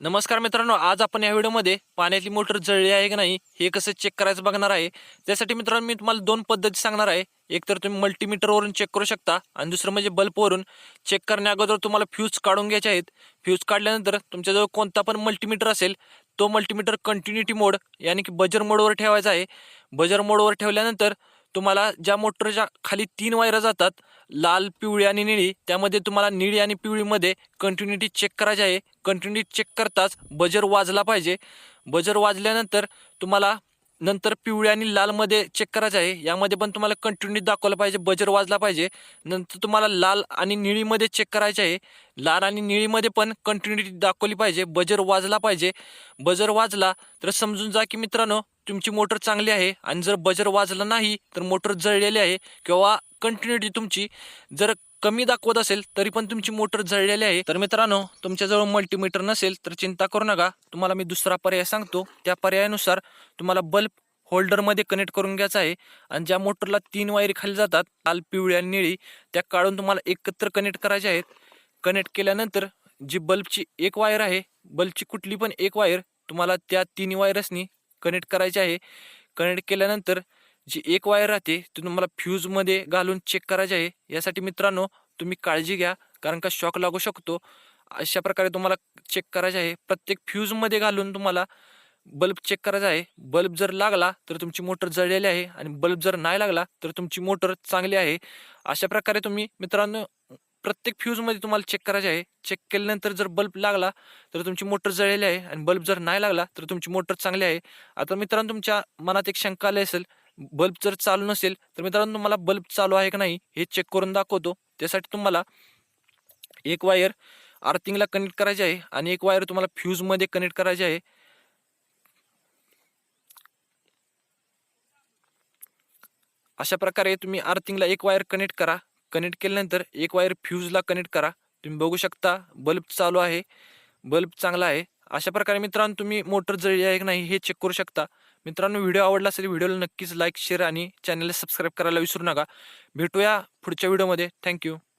नमस्कार मित्रांनो आज आपण या व्हिडिओमध्ये पाण्यातली मोटर जळली आहे की नाही हे कसं चेक करायचं बघणार आहे. त्यासाठी मित्रांनो मी तुम्हाला दोन पद्धती सांगणार आहे. एक तर तुम्ही मल्टीमीटरवरून चेक करू शकता आणि दुसरं म्हणजे बल्बवरून. चेक करण्या अगोदर तुम्हाला फ्यूज काढून घ्यायचे आहेत. फ्यूज काढल्यानंतर तुमच्याजवळ कोणता पण मल्टीमीटर असेल तो मल्टीमीटर कंटिन्युटी मोड यानी की बजर मोडवर ठेवायचा आहे. बजर मोडवर ठेवल्यानंतर तुम्हाला ज्या मोटरच्या खाली तीन वायरं जातात लाल पिवळी आणि निळी त्यामध्ये तुम्हाला निळी आणि पिवळीमध्ये कंटिन्युटी चेक करायची आहे. कंटिन्युटी चेक करताच बजर वाजला पाहिजे. बजर वाजल्यानंतर तुम्हाला नंतर पिवळी आणि लालमध्ये चेक करायचं आहे. यामध्ये पण तुम्हाला कंटिन्युटी दाखवलं पाहिजे बजर वाजला पाहिजे. नंतर तुम्हाला लाल आणि निळीमध्ये चेक करायचं आहे. लाल आणि निळीमध्ये पण कंटिन्युटी दाखवली पाहिजे बजर वाजला पाहिजे. बजर वाजला तर समजून जा की मित्रांनो तुमची मोटर चांगली आहे आणि जर बजर वाजला नाही तर मोटर जळलेली आहे किंवा कंटिन्युटी तुमची जर कमी दाखवत असेल तरी पण तुमची मोटर जळलेली आहे. तर मित्रांनो तुमच्याजवळ मल्टीमीटर नसेल तर चिंता करू नका. तुम्हाला मी दुसरा पर्याय सांगतो. त्या पर्यायानुसार तुम्हाला बल्ब होल्डरमध्ये कनेक्ट करून घ्यायचा आहे आणि ज्या मोटरला तीन वायरी खाली जातात लाल पिवळी आणि निळी त्या काढून तुम्हाला एकत्र कनेक्ट करायच्या आहेत. कनेक्ट केल्यानंतर जी बल्बची एक वायर आहे बल्बची कुठली पण एक वायर तुम्हाला त्या तीन वायरसनी कनेक्ट करायचे आहे. कनेक्ट केल्यानंतर जी एक वायर राहते ती तुम्हाला फ्यूजमध्ये घालून चेक करायची आहे. यासाठी मित्रांनो तुम्ही काळजी घ्या कारण का शॉक लागू शकतो. अशा प्रकारे तुम्हाला चेक करायचे आहे. प्रत्येक फ्यूजमध्ये घालून तुम्हाला बल्ब चेक करायचा आहे. बल्ब जर लागला तर तुमची मोटर जळलेली आहे. आणि बल्ब जर नाही लागला तर तुमची मोटर चांगली आहे. अशा प्रकारे तुम्ही मित्रांनो प्रत्येक फ्यूजमध्ये तुम्हाला चेक करायचे आहे. चेक केल्यानंतर जर बल्ब लागला तर तुमची मोटर जळलेली आहे आणि बल्ब जर नाही लागला तर तुमची मोटर चांगली आहे. आता मित्रांनो तुमच्या मनात एक शंका आली असेल बल्ब जर चालू नसेल तर मित्रांनो तुम्हाला बल्ब चालू आहे का नाही हे चेक करून दाखवतो. त्यासाठी तुम्हाला एक वायर आर्थिंगला कनेक्ट करायची आहे आणि एक वायर तुम्हाला फ्यूजमध्ये कनेक्ट करायची आहे. अशा प्रकारे तुम्ही आर्थिंगला एक वायर कनेक्ट करा. कनेक्ट केल्यानंतर एक वायर फ्यूजला कनेक्ट करा. तुम्ही बघू शकता बल्ब चालू आहे. बल्ब चांगला आहे. अशा प्रकारे मित्रांनो तुम्ही मोटर जळली आहे की नाही हे चेक करू शकता. मित्रांनो व्हिडिओ आवडला असेल व्हिडिओला नक्कीच लाईक शेअर आणि चॅनलला सबस्क्राईब करायला विसरू नका. भेटूया पुढच्या व्हिडिओमध्ये थँक्यू